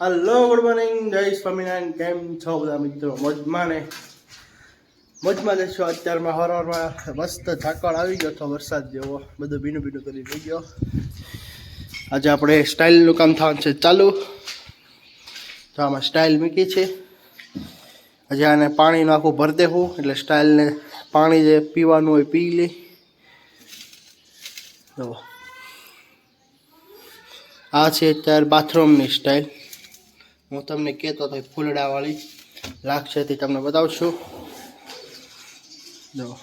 Hello good morning જય સ્વામિનારાયણ, કેમ છો બધા મિત્રો? મોજમાં ને મોજમાં જશો અત્યારમાં હરવારમાં મસ્ત ઝાકળ આવી ગયો તો વરસાદ જેવો, બધું ભીનું ભીનું કરી લઈ ગયો. આજે આપણે સ્ટાઇલનું કામ થવાનું છે ચાલુ. તો આમાં સ્ટાઇલ મૂકી છે. આજે આને પાણીનું આખું ભરી દેવું, એટલે સ્ટાઇલને પાણી જે પીવાનું હોય પી લે. આ છે અત્યારે બાથરૂમની સ્ટાઇલ. હું તમને કહેતો હતો ફૂલડાવાળી લાક્ષેથી તમને બતાવશું. જો.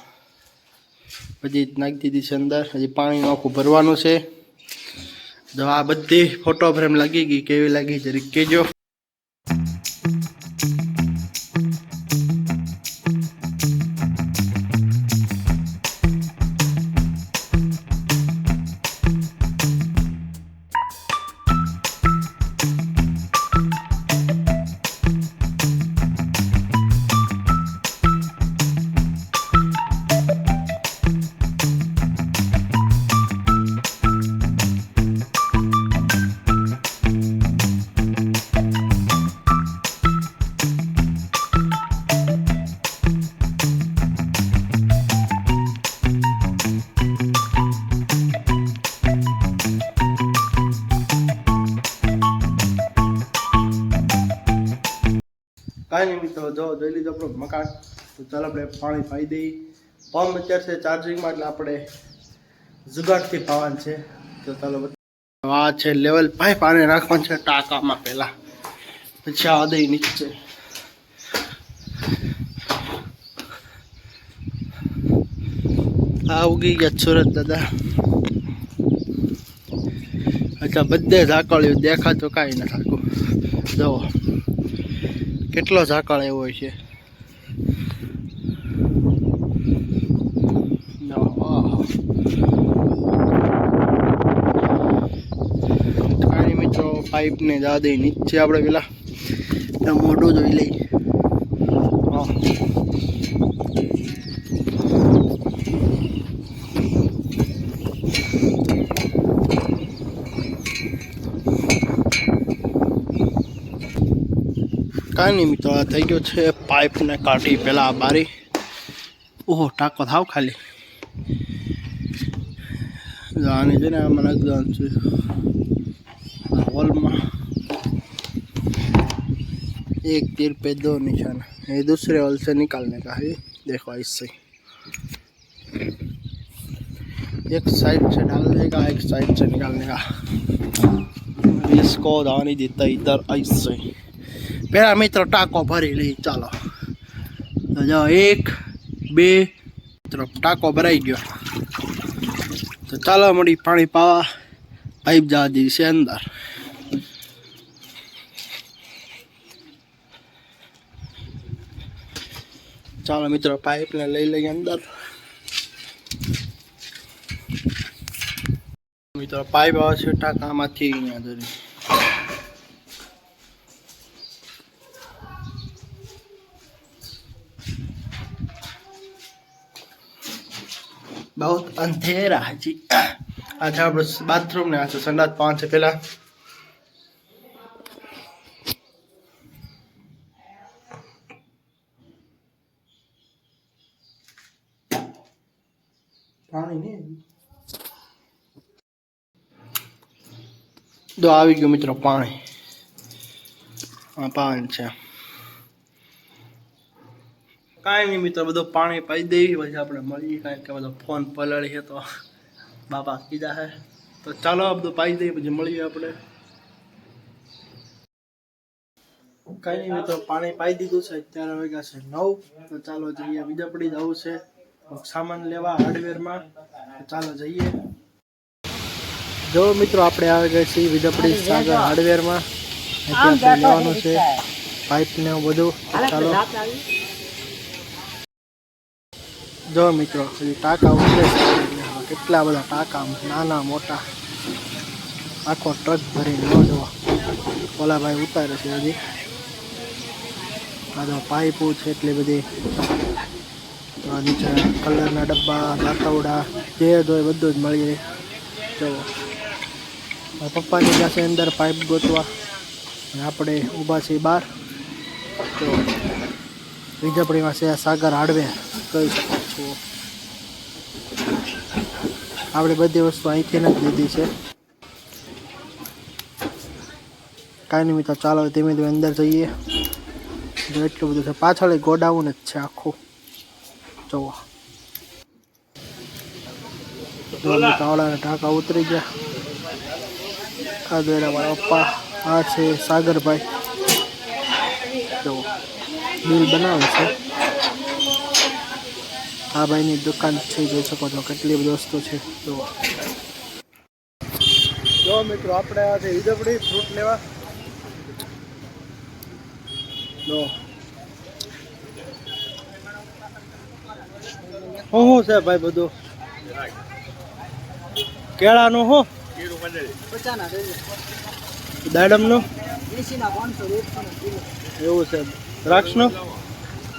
બધી નાખી દીધી છે અંદર. હજી પાણીનું આખું ભરવાનું છે. જો આ બધી ફોટો ફ્રેમ લાગી ગઈ. કેવી લાગી જરીક કહેજો. નહીં મિત્રો, જો જોઈ લીધો આપણું મકાન, તો ચાલો આપણે પાણી પાઈ દઈએ પંપ અત્યારે છે ચાર્જિંગમાં એટલે આપણે જુગાડથી પાવાનું છે. તો ચાલો આ છે લેવલ પાઇપ આને રાખવાનું છે ટાંકામાં પહેલાં. પછી આ દઈ નીચે. આ ઉગી ગયા સુરત દાદા. અચ્છા, બધે ઝાકળ્યું દેખાતું કાંઈ ન થાકું જુઓ. કેટલો ઝાકળ એવો હોય છે પાઇપને જાદે નીચે આપણે પેલા મોઢું જોઈ લઈ કાંઈ નહીં મિત્રો આ થઈ ગયો છે પાઇપને કાઢી પહેલાં આ બારી ઓહો ટાંકો થાવ ખાલી આને છે ને આમાં નાખી દેવાનું છે આ હોલમાં एक तीर पे दो निशान ये दूसरे हॉल से निकालने का है देखो इससे एक साइड से डालने का एक साइड से निकालने का इसको दानी देता इधर ऐसे પેલા મિત્રો ટાંકો ભરી લઈ ચાલો તો જો એક બે મિત્રો ટાંકો ભરાઈ ગયો તો ચાલો મળી પાણી પાવા પાઇપ જવા દીધી છે અંદર ચાલો મિત્રો પાઇપને લઈ લઈએ અંદર મિત્રો પાઇપ આવે છે ટાંકામાંથી અહીંયા बहुत अंधेरा है जी अच्छा आप बाथरूम ने आसे संडास पाँच से पहला પાણી નહીં તો આવી ગયું મિત્રો પાણી આ પાણી છે કાંઈ નહીં મિત્રો બધું પાણી પાઈ દેવી પછી આપણે મળીએ કારણ કે બધો ફોન પલળી છે તો બાપા કીધા હે. તો ચાલો બધું પાઈ દઈએ પછી મળીએ આપણે. કાંઈ નહીં મિત્રો પાણી પાઈ દીધું છે અત્યારે વાગ્યા છે નવ. તો ચાલો જઈએ બીજા પડી જવું છે. સામાન લેવા હાર્ડવેરમાં. ચાલો જઈએ. જો મિત્રો આપણે આવી ગયા છીએ વિદપડી સાગર હાર્ડવેરમાં. લેવાનું છે પાઇપ ને બધું. ચાલો. જો મિત્રો, હજી ટાંકા ઉતરે કેટલા બધા ટાંકા નાના, મોટા. આખો ટ્રક ભરીને ન જોવા ઓલા ઉતારે છે હજી. આ પાઇપો છે, એટલી બધી. નીચે કલરના ડબ્બા લાકવડા જે જોઈએ બધું જ મળી રહે. જો પપ્પાની પાસે અંદર પાઇપ ગોતવા. આપણે ઊભા છીએ બહાર. તો વીજપડીમાં છે સાગર હાર્ડવેર. કહી શકો છો આપણે બધી વસ્તુ અહીંથી જ લીધી છે. કાંઈ નહીં મિત્રો, ચાલો ધીમે ધીમે અંદર જઈએ. જો એટલું બધું છે, પાછળ ગોડાઉન જ છે આખું. જોવા કાવડાના ઉતરી ગયા. આ દોડાવાળા પપ્પા, આ છે સાગરભાઈ. જો બિલ બનાવે છે. આ ભાઈની દુકાન છે, જોઈ શકો છો કેટલી બધી વસ્તુ છે. જો. જો મિત્રો, આપણે આ છે ઈદપડી ફ્રૂટ લેવા. જો. હું શું છે ભાઈ બધું? કેળાનું શું દાડમનું? એવું છે. દ્રાક્ષનું?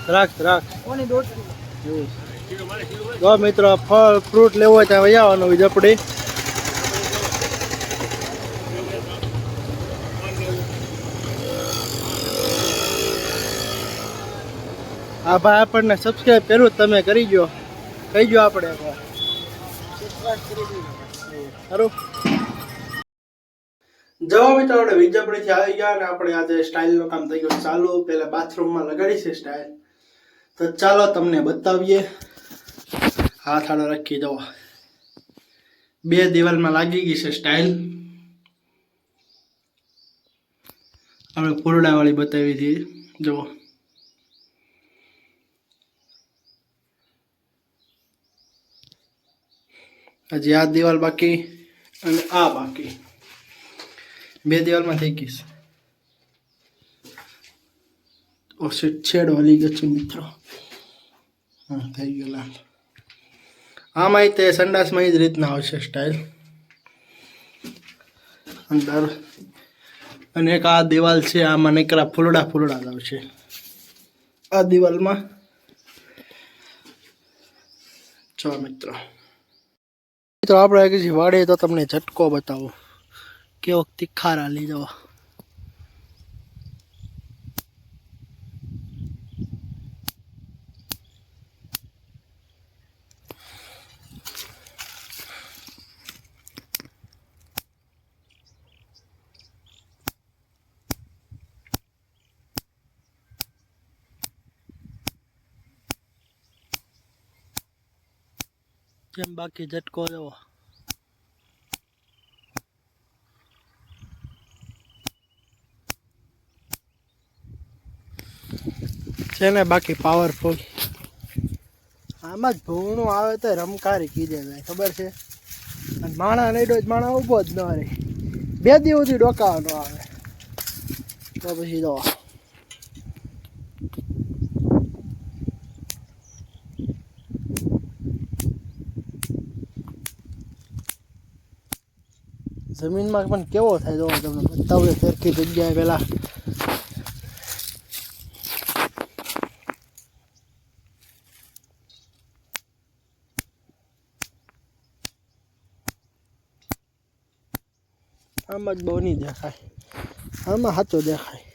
દ્રાક્ષ દ્રાક્ષ. એવું છે જો મિત્રો, ફળ ફ્રૂટ લેવો હોય ત્યાં આવવાનું વીજપડી આ ભાઈ, આપણને સબસ્ક્રાઈબ કર્યું, તમે કરી ગયો. કહી ગયો આપણે જવો ખરું મિત્રો, આપણે વિજયપુરીથી આવી ગયા અને આપણે આજે સ્ટાઇલનું કામ થઈ ગયું. ચાલુ, પહેલા બાથરૂમમાં લગાડી છે સ્ટાઇલ તો ચાલો તમને બતાવીએ. હાથ આડો રાખી દો. બે દિવાલમાં લાગી ગઈ છે સ્ટાઇલ આપણે ફૂરડાવાળી બતાવી હતી જુઓ. હજી આ દિવાલ બાકી અને આ બાકી. બે દિવાલમાં થઈ ગઈ છે. ઓ શેડ વળી ગયો છે મિત્રો. હા, થઈ ગયો, લાલ. આમાં તે સંડાસમાં એ જ રીતના આવશે સ્ટાઇલ અંદર અને એક આ દિવાલ છે, આમાં નીકળા ફૂલડા ફૂલડા જ આવશે. આ દિવાલમાં ચો મિત્રો. મિત્રો, આપણે વાડીએ તો તમને ઝટકો બતાવો. કેવો તીખારા લઈ જવા જેમ બાકી ઝટકો જવો છે ને બાકી પાવરફુલ આમાં જ ભૂણું આવે તો રમકારી કીધે જાય, ખબર છે? અને માણા નહીં જ, માણા ઊભો જ ન રહે. બે દિવસથી ડોકાવાનો આવે. તો પછી તો જમીનમાં પણ કેવો થાય જો તમને બતાવું સરખી જગ્યાએ પેલા આમાં જ બહુ નહીં દેખાય. આમાં સાચો દેખાય.